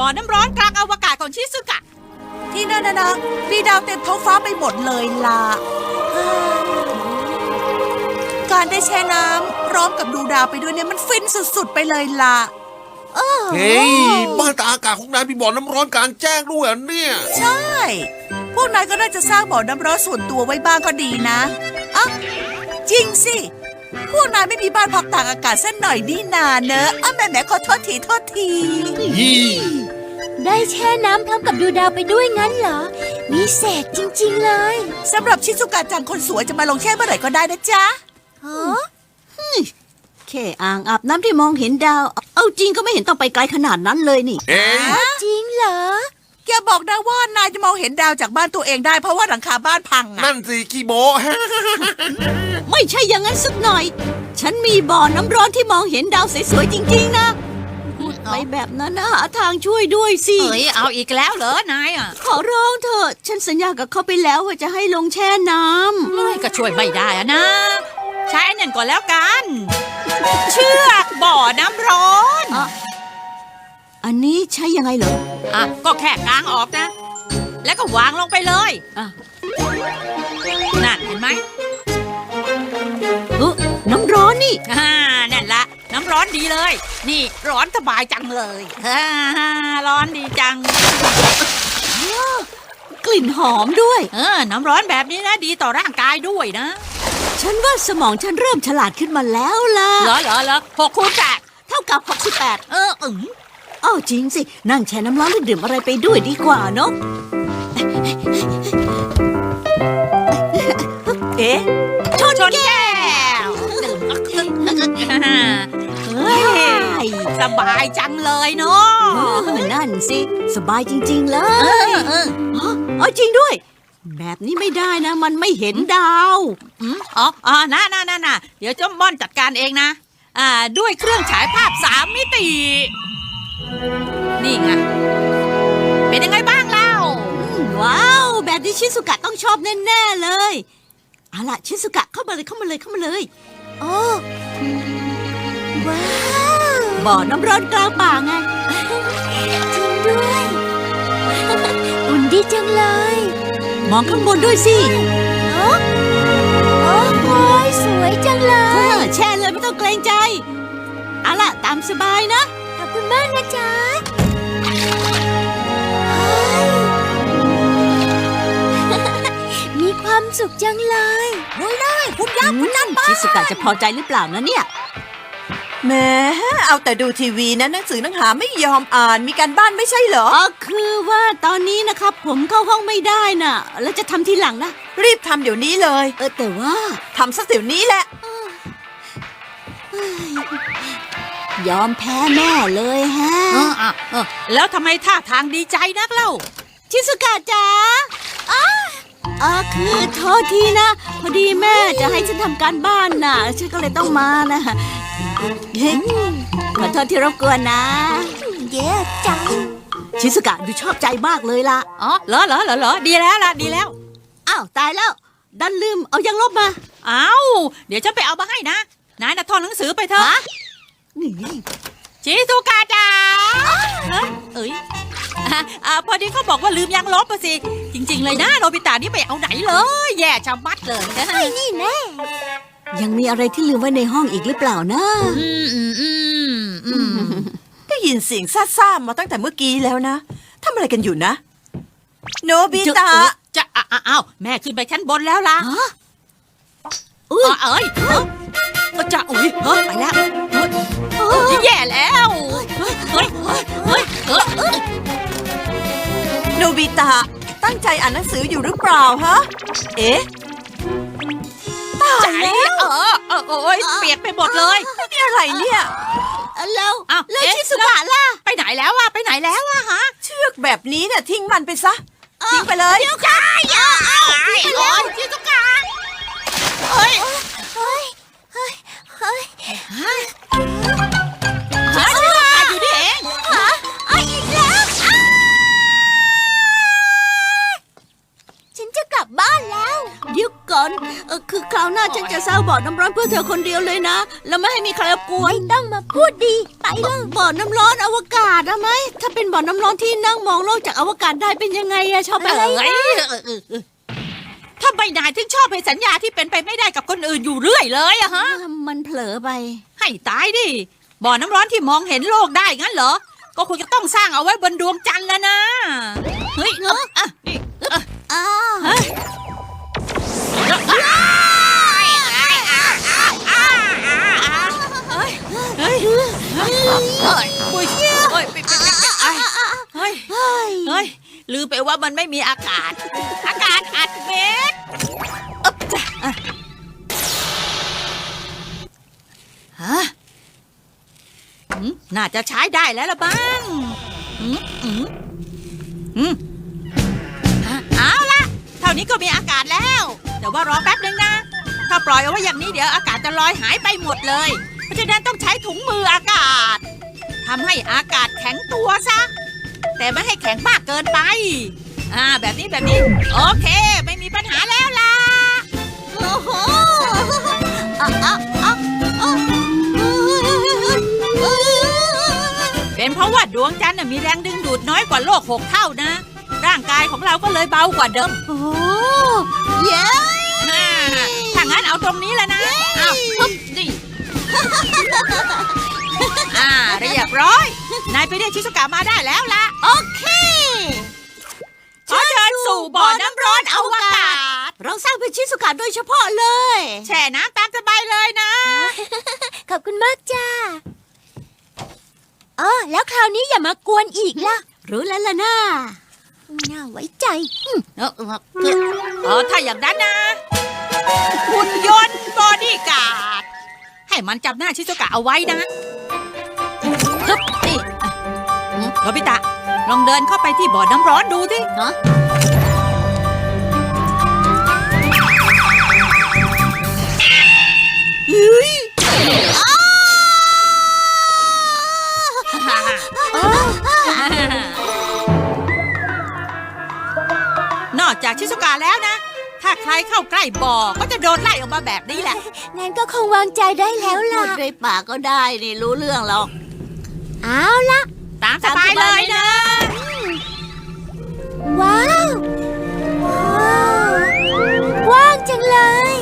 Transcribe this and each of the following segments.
บ่อน้ำร้อนกลางอวกาศของชิซุกะ ที่นั่นนะนะมีดาวเต็มท้องฟ้าไปหมดเลยล่ะอ่าการได้แช่น้ำพร้อมกับดูดาวไปด้วยเนี่ยมันฟินสุดๆไปเลยล่ะเฮ้ยบ้านตากอากาศของนายมีบ่อน้ำร้อนกลางแจ้งด้วยเหรอเนี่ยใช่ พวกนายก็น่าจะสร้างบ่อน้ำร้อนส่วนตัวไว้บ้างก็ดีนะอะจริงสิ พวกนายไม่มีบ้านพักตากอากาศสักหน่อยนี่นาเนอะอะแหม่แหม่ขอโทษทีโทษที ยี่ ได้แช่น้ำพร้อมกับดูดาวไปด้วยงั้นเหรอ วิเศษจริง ๆ เลย สำหรับชิซุกะจังคนสวยจะมาลงแช่เมื่อไหร่ก็ได้นะจ๊ะแค่อ่างอาบน้ำที่มองเห็นดาว เอาจริงก็ไม่เห็นต้องไปไกลขนาดนั้นเลยนี่ เอ๊ะจริงเหรอ แกบอกนะว่านายจะมองเห็นดาวจากบ้านตัวเองได้เพราะว่าหลังคาบ้านพังอะนั่นสิขี้โม ไม่ใช่อย่างนั้นสักหน่อย ฉันมีบ่อน้ำร้อนที่มองเห็นดาวสวยๆจริง ๆ นะพูด ไปแบบนั้นนะหาทางช่วยด้วยสิเอ้ยเอาอีกแล้วเหรอนายอะขอร้องเถอะ ฉันสัญญากับเขาไปแล้วว่าจะให้ลงแช่น้ำเฮ้ยก็ช่วยไม่ได้อะนะ ใช้นั่นก่อนแล้วกัน เชือกบ่อน้ำร้อนอันนี้ใช้ยังไงเหรออะก็แค่กางออกนะ แล้วก็วางลงไปเลยอะนั่นเห็นไหมเออน้ำร้อนนี่อ่านั่นละ น้ำร้อนดีเลย นี่ร้อนสบายจังเลยอ่าร้อนดีจัง กลิ่นหอมด้วย เออ น้ำร้อนแบบนี้นะ ดีต่อร่างกายด้วยนะ ฉันว่าสมองฉันเริ่มฉลาดขึ้นมาแล้วล่ะเหรอเหรอเหรอหกคูณแปดเท่ากับ 68 เอออึ๋งอ้าวจริงสิ นั่งแช่น้ำร้อนหรือดื่มอะไรไปด้วยดีกว่าเนาะเอ๊ะชนแก้วดื่มก็คึก เฮ้ยสบายจังเลยเนาะเออนั่นสิ สบายจริง ๆ เลเอยอเอออ๋ออ๋อจริงด้วย แบบนี้ไม่ได้นะ มันไม่เห็นดาวอืมอ๋ออ๋อน่าน่าน่าน่าเดี๋ยวเจ้าม่อนจัดการเองนะ อ่า ด้วยเครื่องฉายภาพสามมิติ นี่ไง เป็นยังไงบ้างเล่า ว้าว แบบนี้ชิสุกะต้องชอบแน่ ๆ เลย เอาล่ะ ชิสุกะเข้ามาเลยเข้ามาเลยเข้ามาเลย โอ้ว้าวบ่อน้ำร้อนกลางป่าไง จริงด้วย อุ่นดีจังเลยมองข้างบนด้วยสิโอ้โอ้โหสวยจังเลเอย อแช่เลยไม่ต้องเกรงใจเอาล่ะตามสบายนะ ขอบคุณมากนะจ๊ะ สุขจังเลยลุยได้คุณยักษ์คุณนั่นบ้าชิสุกะจะพอใจหรือเปล่านะเนี่ย แหมเอาแต่ดูทีวีนะหนังสือหนังหาไม่ยอมอ่านมีการบ้านไม่ใช่เหรอ อ๋อคือว่าตอนนี้นะครับ ผมเข้าห้องไม่ได้น่ะ แล้วจะทำทีหลังนะ รีบทำเดี๋ยวนี้เลยเออแต่ว่า ทำสักเดี๋ยวนี้แหละ ยอมแพ้แม่เลยฮะ เอออะเออแล้วทำไมท่าทางดีใจนักเล่า ชิสุกะจ๋าอ๋ ออ๋อคือโทษทีนะ พอดีแม่จะให้ฉันทำการบ้านน่ะ ฉันก็เลยต้องมานะเฮ้ยขอโทษที่รบกวนนะ เย้จัง ชิสุกะดูชอบใจมากเลยล่ะ อ๋อเหรอเหรอเหรอเหรอดีแล้วล่ะดีแล้ว อ้าวตายแล้ว ดันลืมเอายังลบมาอ้าวเดี๋ยวฉันไปเอามาให้นะ นายน่ะท่องหนังสือไปเถอะ นี่ชิซุกะจ๋าเอ้ยเอ้ย อะอะพอดีเขาบอกว่าลืมยางลบอะสิ จริง ๆ เลยนะโนบิตะนี่ไปเอาไหนเลย แย่ชะมัดเลยนี่แน่ยังมีอะไรที่ลืมไว้ในห้องอีกหรือเปล่านะอืมอืมอืมอืมได้ยินเสียงซ่าๆมาตั้งแต่เมื่อกี้แล้วนะทำอะไรกันอยู่นะ โนบิตะจะอะอะอ้าวแม่ขึ้นไปชั้นบนแล้วล่ะฮะอุ้ยอ๋อเอ้ยเอ้ยเอ้ยจะอุ้ยเฮ้ยไปแล้วเฮ้ยเฮ้ยแย่แล้วเฮ้ยเฮ้ยเฮ้ยเฮ้ยเฮ้ยโนบิตะ ตั้งใจอ่านหนังสืออยู่หรือเปล่าฮะ เอ๊ะตาใจยแล้วเออเออโอ้ยเปียกไปหมดเลยนี่อะไรเนี่ยแล้วอ้าวแล้วเอ๊ะชิสุกะล่ะ ไปไหนแล้วอะไปไหนแล้วอะฮะ เชือกแบบนี้เนี่ยทิ้งมันไปซะ ทิ้งไปเลยเดี๋ยวค่ะอ้าวอ้าวไปแล้วชิซุกะเฮ้ย เฮ้ย เฮ้ย เดี๋ยวก่อนเออคือคราวหน้าฉันจะจะสร้างบ่อน้ำร้อนเพื่อเธอคนเดียวเลยนะ แล้วไม่ให้มีใครรบกวน ไม่ต้องมาพูดดี ไปเลยบ่อน้ำร้อนอวกาศอะไหม ถ้าเป็นบ่อน้ำร้อนที่นั่งมองโลกจากอวกาศได้เป็นยังไงอะชอบแบบเอ้ยถ้าไม่นายถึงชอบให้สัญญาที่เป็นไปไม่ได้กับคนอื่นอยู่เรื่อยเลยอะฮะ มันเผลอไป ให้ตายดิ บ่อน้ำร้อนที่มองเห็นโลกได้งั้นเหรอ ก็คงจะต้องสร้างเอาไว้บนดวงจันทร์แล้วนะ เฮ้ยเอออะนี่เอออ้าเฮ้ยเฮ้ยเฮ้ยเฮ้ยปุยเฮ้ยไปไปไปไปเฮ้ยเฮ้ย เฮ้ย เฮ้ยลืมไป ว่ามันไม่มีอากาศ อากาศอัดเม็ดอ๊บจ้ะอะฮะหืมน่าจะใช้ได้แล้วละบ้างอืมอืมอืมฮะเอาละเท่านี้ก็มีอากาศแล้วแต่ว่ารอแป๊บนึงนะ ถ้าปล่อยเอาไว้อย่างนี้เดี๋ยวอากาศจะลอยหายไปหมดเลย เพราะฉะนั้นต้องใช้ถุงมืออากาศทำให้อากาศแข็งตัวซะ แต่ไม่ให้แข็งมากเกินไป อ่า แบบนี้แบบนี้ โอเค ไม่มีปัญหาแล้วล่ะ โอ้โหอะอะอะอะเป็นเพราะว่าดวงจันทร์น่ะมีแรงดึงดูดน้อยกว่าโลกหกเท่านะ ร่างกายของเราก็เลยเบากว่าเดิม โอ้เย้อ่าถ้างั้นเอาตรงนี้แหละนะเอาปึ๊บนี่อ่าเรียบร้อย นายไปเรียกชิสุกะมาได้แล้วล่ะ โอเคขอเชิญสู่บ่อน้ำร้อนอวกาศ เราสร้างเป็นชิสุกะโดยเฉพาะเลย แช่น้ำตามสบายเลยนะ ขอบคุณมากจ้าอ๋อแล้วคราวนี้อย่ามากวนอีกล่ะ รู้แล้วล่ะนะไม่น่าไว้ใจเออเออคือเออถ้าอย่างนั้นนะหุ่นยนต์บอดี้การ์ดให้มันจับหน้าชิซุกะเอาไว้นะ โนบิตะ ลองเดินเข้าไปที่บ่อน้ำร้อนดูสิฮะนอกจากชิซุกะแล้วนะ ถ้าใครเข้าใกล้บ่อก็จะโดนไล่ออกมาแบบนี้แหละ งั้นก็คงวางใจได้แล้วพูล่ะดด้วยปากก็ได้นี่รู้เรื่องหรอก เอาละ ตามสบายเลยนะ ว้าว ว้าวว่างจังเลย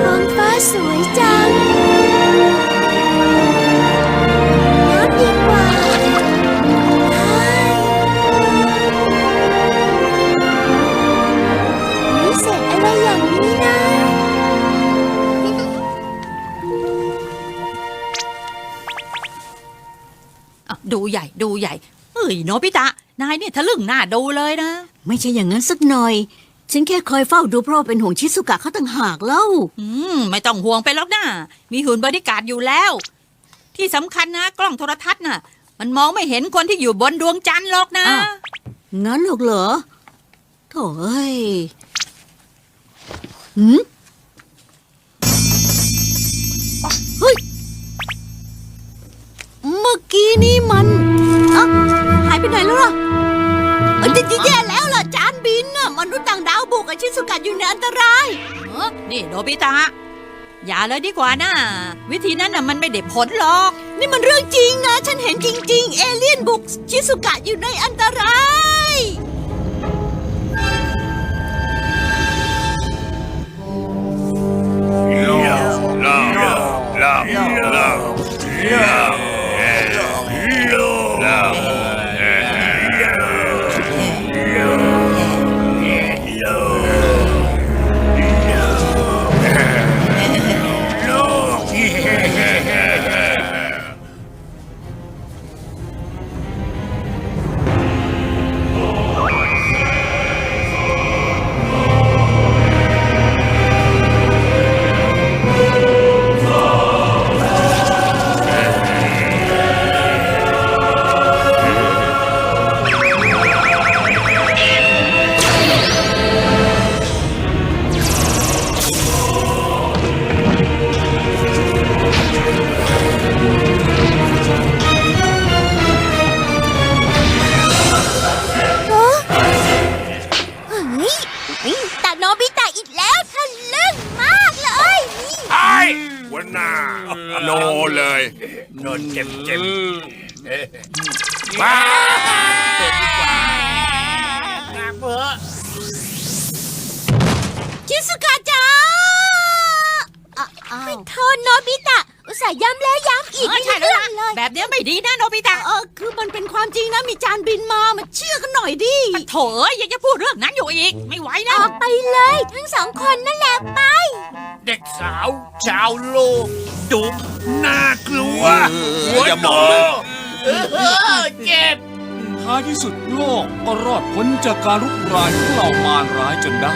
ท้องฟ้าสวยจัง อะดูใหญ่ดูใหญ่เอ้ยโนบิตะ นายเนี่ยทะลึ่งหน้าดูเลยนะ ไม่ใช่อย่างนั้นสักหน่อย ฉันแค่คอยเฝ้าดูเพราะว่าเป็นห่วงชิสุกะเขาต่างหากเล่า อืม ไม่ต้องห่วงไปหรอกนะมีหุ่นบริการดอยู่แล้ว ที่สำคัญนะ กล้องโทรทัศน์น่ะ มันมองไม่เห็นคนที่อยู่บนดวงจันทร์หรอกนะ อ้าว งั้นหรอกเหรอโถ่เอ้ยหืม มื่อกี้นี่มันอะหายไปไหนแล้วล่ะเอ้ยจะแย่แล้วล่ะจานบินน่ะมนุษย์ต่างดาวบุกกับชิสุกะอยู่ในอันตราย เออนี่โนบิตะอย่าเลยดีกว่านะวิธีนั้นน่ะมันไม่ได้ผลหรอก นี่มันเรื่องจริงนะ ฉันเห็นจริง ๆ เอเลี่ยนบุกชิสุกะอยู่ในอันตรายเส่าห์ย้ำแล้วย้ำอีกเออใช่แล้วล่ะเลยแบบเนี้ยไม่ดีนะโนบิตะเออคือมันเป็นความจริงนะมีจานบินมามาเชื่อกันหน่อยดิโถเอ้ยยังจะพูดเรื่องนั้นอยู่อีก ไม่ไหวอนะอกไปเลย ทั้งสองคนนั่นแหละไป เด็กสาวชาวโลกดุน่ากลัวหัวอย่าโตมองนะเออเจ็บ ท้ายที่สุดโลกก็รอดพ้นจากการรุกรานของเหล่ามารร้ายจนได้